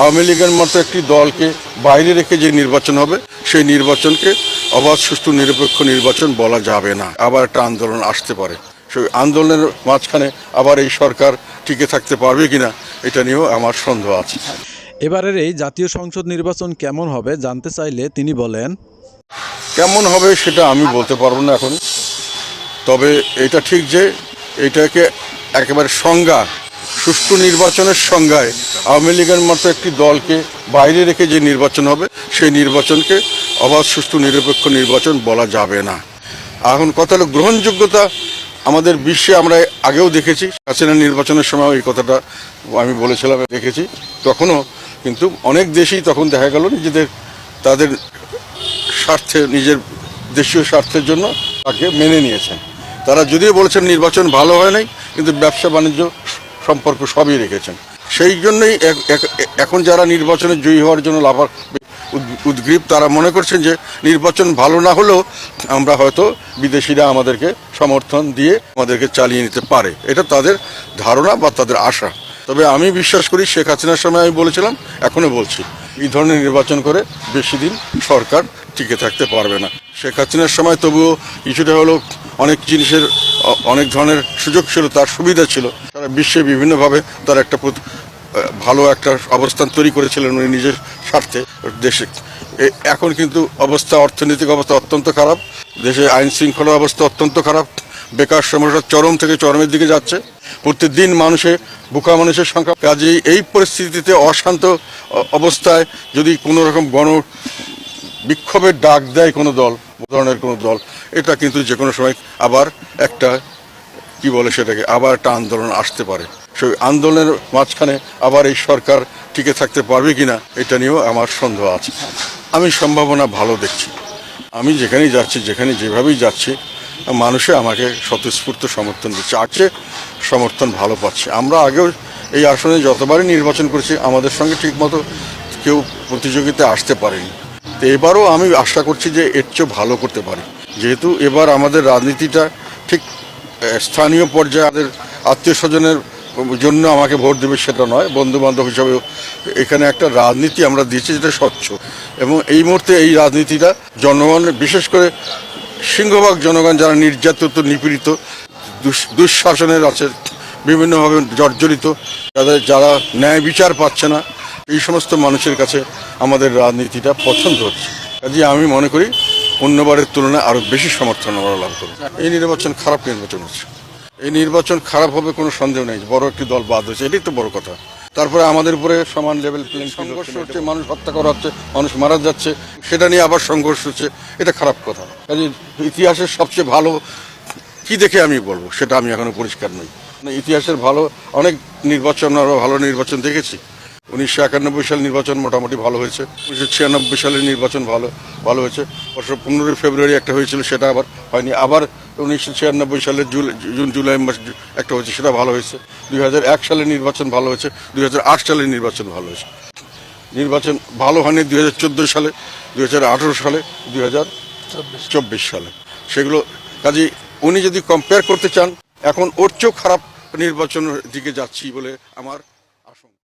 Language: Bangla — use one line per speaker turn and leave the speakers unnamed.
আওয়ামী লীগের মতো একটি দলকে বাইরে রেখে যে নির্বাচন হবে সেই নির্বাচনকে অবাধ সুষ্ঠু নিরপেক্ষ নির্বাচন বলা যাবে না। আবার একটা আন্দোলন আসতে পারে। সেই আন্দোলনের মাঝখানে আবার এই সরকার টিকে থাকতে পারবে কিনা এটা নিয়েও আমার সন্দেহ আছে।
এবারের এই জাতীয় সংসদ নির্বাচন কেমন হবে জানতে চাইলে তিনি বলেন
কেমন হবে সেটা আমি বলতে পারব না এখন তবে এটা ঠিক যে এটাকে একেবারে সংজ্ঞা সুষ্ঠু নির্বাচনের সংজ্ঞায় আওয়ামী লীগের মতো একটি দলকে বাইরে রেখে যে নির্বাচন হবে, সেই নির্বাচনকে অবাধ সুষ্ঠু, নিরপেক্ষ নির্বাচন বলা যাবে না। এখন কথা হলো গ্রহণযোগ্যতা। আমাদের বিশ্বে আমরা আগেও দেখেছি, হাসিনা নির্বাচনের সময় এই কথাটা আমি বলেছিলাম, দেখেছি। তখনও কিন্তু অনেক দেশেই তখন দেখা গেল নিজেদের, তাদের স্বার্থে, নিজের দেশীয় স্বার্থের জন্য তাকে মেনে নিয়েছেন তারা যদিও বলেছেন নির্বাচন ভালো হয় নাই, কিন্তু ব্যবসা বাণিজ্য সম্পর্ক সবই রেখেছেন। সেই জন্যই এখন যারা নির্বাচনে জয়ী হওয়ার জন্য উদ- উদ্গ্রীব, তারা মনে করছেন যে নির্বাচন ভালো না হলেও আমরা হয়তো বিদেশিরা আমাদেরকে সমর্থন দিয়ে আমাদেরকে চালিয়ে নিতে পারে। এটা তাদের ধারণা বা তাদের আশা। তবে আমি বিশ্বাস করি শেখ হাসিনার সময় আমি বলেছিলাম, এখনও বলছি, এই ধরনের নির্বাচন করে বেশি দিন সরকার টিকে থাকতে পারবে না। শেখ হাসিনার সময় তবুও কিছুটা হলেও অনেক জিনিসের অনেক ধরনের সুযোগ ছিল, তার সুবিধা ছিল। তারা বিশ্বে বিভিন্নভাবে তার একটা ভালো একটা অবস্থান তৈরি করেছিলেন উনি নিজের স্বার্থে দেশে। এখন কিন্তু অবস্থা, অর্থনৈতিক অবস্থা অত্যন্ত খারাপ, দেশে আইন শৃঙ্খলা অবস্থা অত্যন্ত খারাপ, বেকার সমস্যা চরম থেকে চরমের দিকে যাচ্ছে। প্রতিদিন মানুষে, বোকা মানুষের সংখ্যা, কাজেই এই পরিস্থিতিতে অশান্ত অবস্থায় যদি কোনো রকম গণ বিক্ষোভের ডাক দেয় কোনো দল ধরনের কোনো দল, এটা কিন্তু যে কোনো সময় আবার একটা কি বলে সেটাকে? আবার একটা আন্দোলন আসতে পারে। সেই আন্দোলনের মাঝখানে আবার এই সরকার টিকে থাকতে পারবে কিনা, এটা নিয়েও আমার সন্দেহ আছে। আমি সম্ভাবনা ভালো দেখছি। আমি যেখানেই যাচ্ছি, যেখানে যেভাবেই যাচ্ছি, মানুষে আমাকে স্বতঃস্ফূর্ত সমর্থন দিচ্ছে। আছে সমর্থন ভালো পাচ্ছে। আমরা আগেও এই আসনে যতবারই নির্বাচন করেছি, আমাদের সঙ্গে ঠিকমতো কেউ প্রতিযোগিতায় আসতে পারেনি। তো এবারও আমি আশা করছি যে এর চেয়েও ভালো করতে পারি। যেহেতু এবার আমাদের রাজনীতিটা স্থানীয় পর্যায়ে আত্মীয় স্বজনের জন্য আমাকে ভোট দেবে সেটা নয় বন্ধু বান্ধব হিসাবে এখানে একটা রাজনীতি আমরা দিয়েছি যেটা স্বচ্ছ। এবং এই মুহূর্তে এই রাজনীতিটা জনগণ, বিশেষ করে সিংহভাগ জনগণ যারা নির্যাতিত, নিপীড়িত দুঃশাসনের আছে, বিভিন্নভাবে জর্জরিত তাদের যারা ন্যায় বিচার পাচ্ছে না, এই সমস্ত মানুষের কাছে আমাদের রাজনীতিটা পছন্দ হচ্ছে। কাজে আমি মনে করি অন্যবারের তুলনায় আরও বেশি সমর্থন আমরা লাভ করব এই নির্বাচন খারাপ নির্বাচন হচ্ছে? এই নির্বাচন খারাপ হবে কোনো সন্দেহ নেই বড় একটি দল বাদ হয়েছে এটাই তো বড় কথা। তারপরে আমাদের উপরে সমান লেভেল সংঘর্ষ হচ্ছে মানুষ হত্যা করা হচ্ছে মানুষ মারা যাচ্ছে সেটা নিয়ে আবার সংঘর্ষ হচ্ছে এটা খারাপ কথা। কাজে ইতিহাসের সবচেয়ে ভালো কি দেখে আমি বলব সেটা আমি এখনও পরিষ্কার নই। মানে ইতিহাসের ভালো অনেক নির্বাচন আরও ভালো নির্বাচন দেখেছি। উনিশশো একানব্বই সাল নির্বাচন মোটামুটি ভালো হয়েছে। উনিশশো ছিয়ানব্বই সালের নির্বাচন ভালো ভালো হয়েছে। অবশ্য পনেরোই ফেব্রুয়ারি একটা হয়েছিল, সেটা আবার হয়নি। আবার উনিশশো ছিয়ানব্বই সালের জুন, জুলাই মাস একটা হয়েছে, সেটা ভালো হয়েছে। দুই হাজার এক সালের নির্বাচন ভালো হয়েছে, দুই হাজার আট সালের নির্বাচন ভালো হয়েছে। নির্বাচন ভালো হয়নি দুই হাজার চোদ্দ সালে, দুই হাজার আঠেরো সালে, দুই হাজার চব্বিশ সালে। সেগুলো কাজে উনি যদি কম্পেয়ার করতে চান, এখন ওর চেয়েও খারাপ নির্বাচনের দিকে যাচ্ছি বলে আমার